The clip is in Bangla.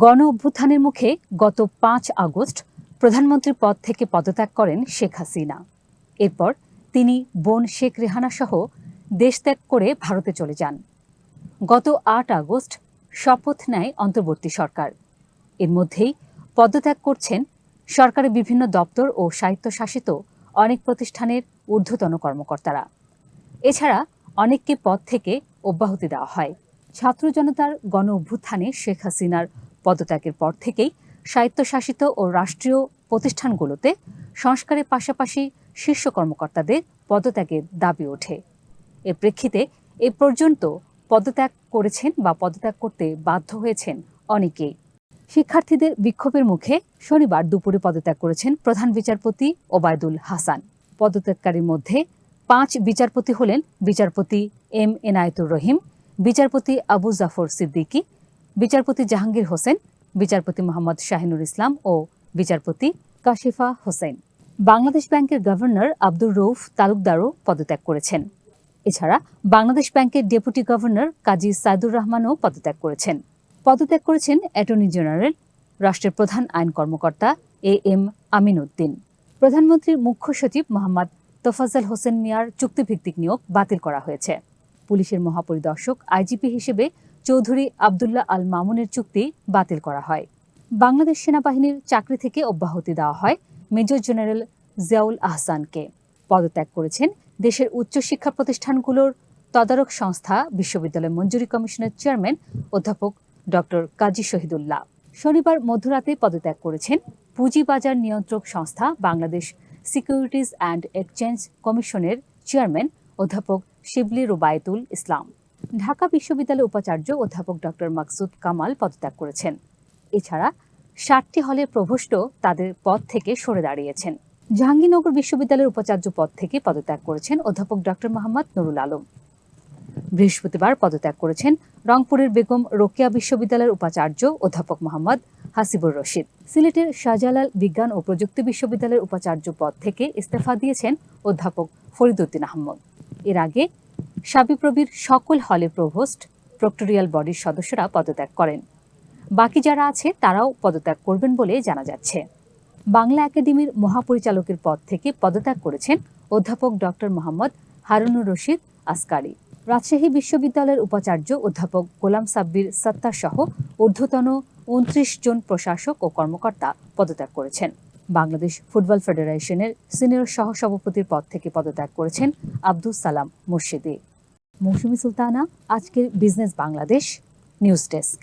গণ অভ্যুত্থানের মুখে গত পাঁচ আগস্ট প্রধানমন্ত্রীর পদ থেকে পদত্যাগ করেন শেখ হাসিনা। এরপর তিনি বোন শেখ রেহানা সহ দেশ ত্যাগ করে ভারতে চলে যান। গত আট আগস্ট শপথ নেয় অন্তর্বর্তী সরকার। এর মধ্যেই পদত্যাগ করছেন সরকারের বিভিন্ন দপ্তর ও স্বায়ত্তশাসিত অনেক প্রতিষ্ঠানের ঊর্ধ্বতন কর্মকর্তারা। এছাড়া অনেককে পদ থেকে অব্যাহতি দেওয়া হয়। ছাত্র জনতার গণ অভ্যুত্থানে শেখ হাসিনার পদত্যাগের পর থেকেই স্বায়ত্তশাসিত ও রাষ্ট্রীয় প্রতিষ্ঠানগুলোতে সংস্কারের পাশাপাশি শীর্ষ কর্মকর্তাদের পদত্যাগের দাবি ওঠে। এর প্রেক্ষিতে এ পর্যন্ত পদত্যাগ করেছেন বা পদত্যাগ করতে বাধ্য হয়েছেন অনেকেই। শিক্ষার্থীদের বিক্ষোভের মুখে শনিবার দুপুরে পদত্যাগ করেছেন প্রধান বিচারপতি ওবায়দুল হাসান। পদত্যাগকারীর মধ্যে পাঁচ বিচারপতি হলেন বিচারপতি এম এনায়েতুর রহিম, বিচারপতি আবু জাফর সিদ্দিকী বিচারপতি জাহাঙ্গীর হোসেন, বিচারপতি মোহাম্মদ শাহিনুর ইসলাম ও বিচারপতি কাশিফা হোসেন। বাংলাদেশ ব্যাংকের গভর্নর আব্দুর রৌফ তালুকদারও পদত্যাগ করেছেন। এছাড়া বাংলাদেশ ব্যাংকের ডেপুটি গভর্নর কাজী সাইদুর রহমানও পদত্যাগ করেছেন। পদত্যাগ করেছেন অ্যাটর্নি জেনারেল, রাষ্ট্রের প্রধান আইন কর্মকর্তা এ এম আমিন উদ্দিন প্রধানমন্ত্রীর মুখ্য সচিব মোহাম্মদ তোফাজ্জল হোসেন মিয়ার চুক্তিভিত্তিক নিয়োগ বাতিল করা হয়েছে। পুলিশের মহাপরিদর্শক আইজিপি হিসেবে চৌধুরী আবদুল্লাহ আল মামুনের চুক্তি বাতিল করা হয়। বাংলাদেশ সেনাবাহিনীর চাকরি থেকে অব্যাহতি দেওয়া হয় মেজর জেনারেল জিয়াউল আহসানকে। পদত্যাগ করেছেন দেশের উচ্চশিক্ষা প্রতিষ্ঠানগুলোর তদারক সংস্থা বিশ্ববিদ্যালয় মঞ্জুরি কমিশনের চেয়ারম্যান অধ্যাপক ডক্টর কাজী শহীদুল্লাহ। শনিবার মধ্যরাতে পদত্যাগ করেছেন পুঁজিবাজার নিয়ন্ত্রক সংস্থা, বাংলাদেশ সিকিউরিটিজ অ্যান্ড এক্সচেঞ্জ কমিশনের চেয়ারম্যান অধ্যাপক শিবলি রুবায়তুল ইসলাম। ঢাকা বিশ্ববিদ্যালয়ের উপাচার্য অধ্যাপক ডক্টর মাকসুদ কামাল পদত্যাগ করেছেন। এছাড়া ষাটটি হলের প্রভোষ্ট তাদের পদ থেকে সরে দাঁড়িয়েছেন। জাহাঙ্গীরনগর বিশ্ববিদ্যালয়ের উপাচার্য পদ থেকে পদত্যাগ করেছেন অধ্যাপক ডক্টর মোহাম্মদ নুরুল আলম। বৃহস্পতিবার পদত্যাগ করেছেন রংপুরের বেগম রোকেয়া বিশ্ববিদ্যালয়ের উপাচার্য অধ্যাপক মোহাম্মদ হাসিবুর রশিদ। সিলেটের শাহজালাল বিজ্ঞান ও প্রযুক্তি বিশ্ববিদ্যালয়ের উপাচার্য পদ থেকে ইস্তফা দিয়েছেন অধ্যাপক ফরিদুদ্দিন আহমদ। এর আগে সাবিপ্রবির সকল হলের প্রভোস্ট প্রক্টোরিয়াল বডির সদস্যরা পদত্যাগ করেন। বাকি যারা আছে, তারাও পদত্যাগ করবেন বলে জানা যাচ্ছে। বাংলা একাডেমির মহাপরিচালকের পদ থেকে পদত্যাগ করেছেন অধ্যাপক ডক্টর মোহাম্মদ হারুনুর রশিদ আসকারি। রাজশাহী বিশ্ববিদ্যালয়ের উপাচার্য অধ্যাপক গোলাম সাব্বির সত্তার সহ ঊর্ধ্বতন উনত্রিশ জন প্রশাসক ও কর্মকর্তা পদত্যাগ করেছেন। বাংলাদেশ ফুটবল ফেডারেশনের সিনিয়র সহসভাপতির পদ থেকে পদত্যাগ করেছেন আব্দুল সালাম মুর্শিদি। মৌসুমি সুলতানা, আজকের বিজনেস বাংলাদেশ, নিউজ ডেস্ক।